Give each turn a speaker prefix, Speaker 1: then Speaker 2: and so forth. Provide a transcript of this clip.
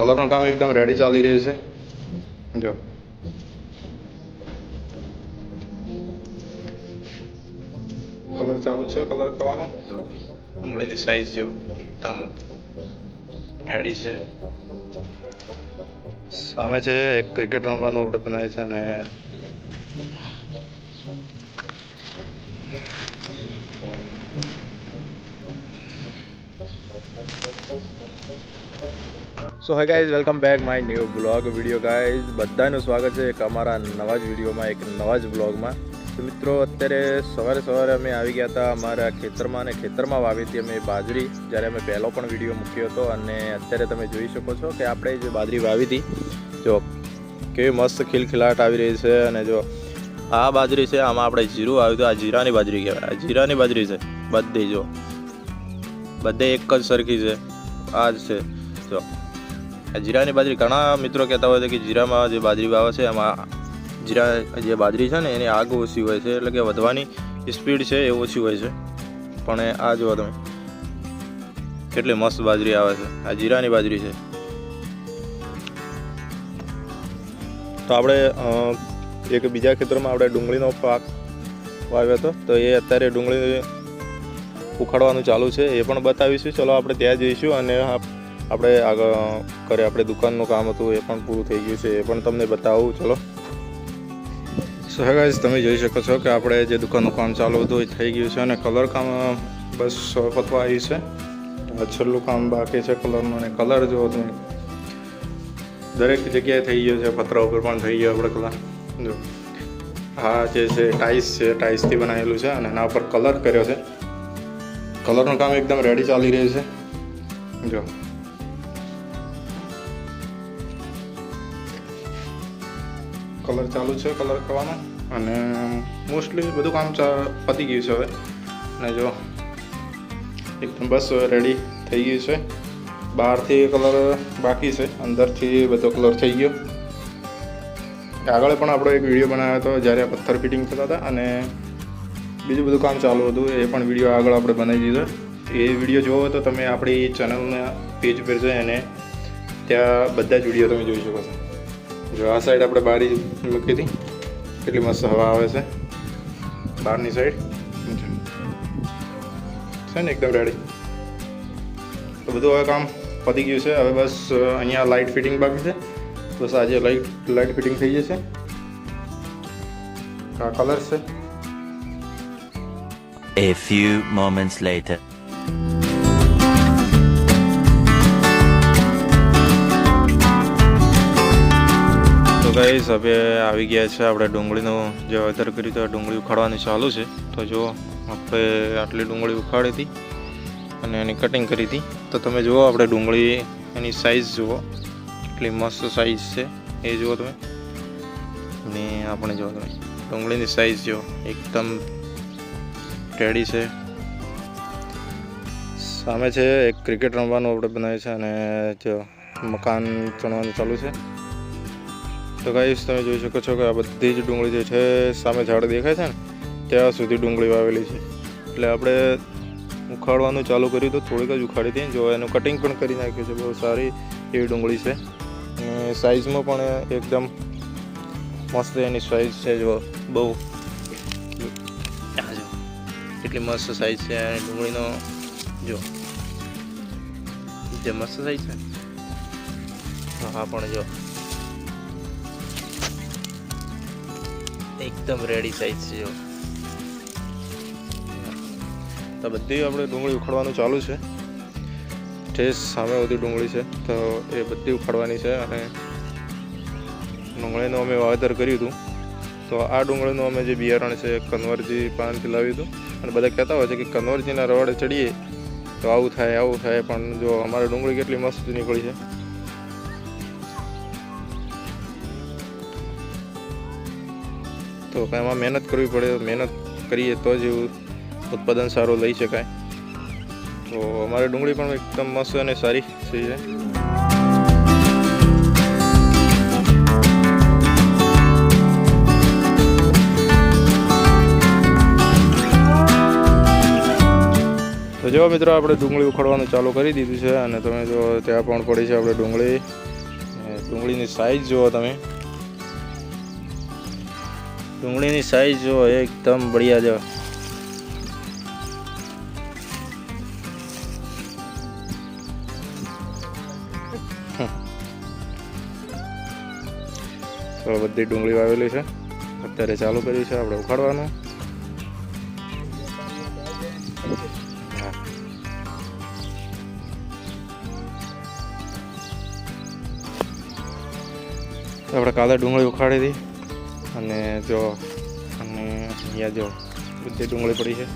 Speaker 1: કલરનું કામ એકદમ રેડી ચાલી રહ્યું છે. જો. કલર ચાલુ છે કલર કરવાનો? ડુંગળીની સાઈઝ જો રેડી છે. સામે છે, એક ક્રિકેટ રમવાનું બનાવે છે અને so hey guys welcome back my new vlog video guys બધાનું સ્વાગત છે એક અમારા નવા જ વિડીયોમાં, એક નવા જ બ્લોગમાં તો મિત્રો, અત્યારે સવારે સવારે અમે આવી ગયા હતા અમારા ખેતરમાં અને ખેતરમાં વાવી હતી અમે બાજરી, જ્યારે અમે પહેલો પણ વીડિયો મૂક્યો હતો. અને અત્યારે તમે જોઈ શકો છો કે આપણે જે બાજરી વાવી હતી, જો કેવી મસ્ત ખિલખિલાટ આવી રહી છે. અને જો આ બાજરી છે, આમાં આપણે જીરું આવ્યું હતું. આ જીરાની બાજરી કહેવાય. આ જીરાની બાજરી છે, બધી જો. બધે એક જ સરખી છે. આ જ છે. જો આ જીરાની બાજરી ઘણા મિત્રો કહેતા હોય છે કે જીરામાં જે બાજરી વાવે છે, એમાં જીરા જે બાજરી છે ને, એની આગ ઓછી હોય છે, એટલે કે વધવાની સ્પીડ છે એ ઓછી હોય છે. પણ આ જુઓ તમે, કેટલી મસ્ત બાજરી આવે છે. આ જીરાની બાજરી છે. તો આપણે એક બીજા ખેતરમાં આપણે ડુંગળીનો પાક વાવ્યો હતો. તો એ અત્યારે ડુંગળી ઉખાડવાનું ચાલુ છે, એ પણ બતાવીશું. ચલો, આપણે ત્યાં જઈશું અને આપણે આગળ કરે આપણે દુકાનનું કામ હતું, એ પણ પૂરું થઈ ગયું છે, એ પણ તમને બતાવું, ચલો. સો હે ગાઈઝ તમે જોઈ શકો છો કે આપણે જે દુકાનનું કામ ચાલુ હતું એ થઈ ગયું છે અને કલર કામ બસ પતવા આવ્યું છે. છેલ્લું કામ બાકી છે કલરનું અને કલર જો તમે દરેક જગ્યાએ થઈ ગયો છે, પતરા ઉપર પણ થઈ ગયો આપણે કલર જો. આ જે છે, ટાઇલ્સ છે, ટાઇલ્સથી બનાવેલું છે અને એના ઉપર કલર કર્યો છે. કલરનું કામ એકદમ રેડી ચાલી રહ્યું છે. જો. કલર ચાલુ છે કલર કરવાનો. અને મોસ્ટલી બધું કામ પતી ગયું છે હવે. અને જો, એકદમ બસ રેડી થઈ ગયું છે. બહારથી કલર બાકી છે. અંદરથી બધો કલર થઈ ગયો. આગળ પણ આપણો એક વીડિયો બનાવ્યો હતો જ્યારે પથ્થર ફિટિંગ થતા હતા અને બીજું બધું કામ ચાલુ હતું. એ પણ વીડિયો આગળ આપણે બનાવી દીધો. એ વીડિયો જોવો તો તમે આપણી ચેનલના પેજ પર જઈ અને ત્યાં બધા જ વીડિયો તમે જોઈ શકો છો. જો આ સાઈડ આપણે બારી મૂકી હતી. કેટલી મસ્ત હવા આવે છે. બહારની સાઈડ છે ને એકદમ રેડી તો બધું હવે કામ પતી ગયું છે. હવે બસ અહીંયા લાઇટ ફિટિંગ બાકી છે. બસ આજે લાઇટ લાઇટ ફિટિંગ થઈ જશે. આ કલર છે.
Speaker 2: A few moments later.
Speaker 1: તો ગાઈસ હવે આવી ગયા છે આપણે ડુંગળીનું જે વેધર કર્યું તો ડુંગળી ઉખાડવાની ચાલુ છે. તો જો આપણે આટલી ડુંગળી ઉખાડી હતી અને એની કટિંગ કરી હતી. તો તમે જુઓ, આપણે ડુંગળી એની સાઈઝ જુઓ. એટલી મસ્ત સાઈઝ છે. એ જુઓ તમે. ને આપણે જુઓ તમે. ડુંગળીની સાઈઝ જુઓ. એકદમ રેડી છે. સામે છે એક ક્રિકેટ રમવાનું આપણે બનાવ્યું છે અને જો મકાન ચણવાનું ચાલુ છે. તો ગાઈશ તમે જોઈ શકો છો કે આ બધી જ ડુંગળી જે છે, સામે ઝાડ દેખાય છે ને, ત્યાં સુધી ડુંગળી વાવેલી છે. એટલે આપણે ઉખાડવાનું ચાલુ કર્યું તો થોડીક જ ઉખાડી હતી. જો એનું કટિંગ પણ કરી નાખ્યું છે, બહુ સારી એવી ડુંગળી છે. અને સાઇઝમાં પણ એકદમ મસ્ત એની સાઇઝ છે, જો બહુ. એટલી મસ્ત સાઇઝ છે અને ડુંગળીનો. જો, જે મસ્ત સાઇઝ છે. હા, પણ જો. એકદમ રેડી સાઈઝ છે તો બધી આપણે ડુંગળી ઉખાડવાનું ચાલુ છે. જે સામે બધી ડુંગળી છે, તો એ બધી ઉખાડવાની છે અને ડુંગળીનું અમે વાવેતર કર્યું હતું. તો આ ડુંગળીનું અમે જે બિયારણ છે, કન્વરજી પાનથી લાવ્યું હતું. અને બધા કહેતા હોય છે કે કન્વરજીના રવાડે ચડીએ, તો આવું થાય આવું થાય, પણ જો અમારે ડુંગળી કેટલી મસ્ત નીકળી છે. તો એમાં મહેનત કરવી પડે, મહેનત કરીએ તો જ એવું ઉત્પાદન સારું લઈ શકાય. તો અમારી ડુંગળી પણ એકદમ મસ્ત અને સારી થઈ છે. તો જો મિત્રો, આપણે ડુંગળી ઉખાડવાનું ચાલુ કરી દીધું છે અને તમે જો, ત્યાં પણ પડી છે આપણે ડુંગળી. ડુંગળીની સાઈઝ જુઓ તમે. ડુંગળીની સાઈઝ જો એકદમ બઢિયા જો તો બધી ડુંગળી વાવેલી છે. અત્યારે ચાલુ કર્યું છે આપણે ઉખાડવાનું. આપણે કાલે ડુંગળી ઉખાડી હતી. અને જો અને અહીંયા જો બધી ડુંગળી પડી છે.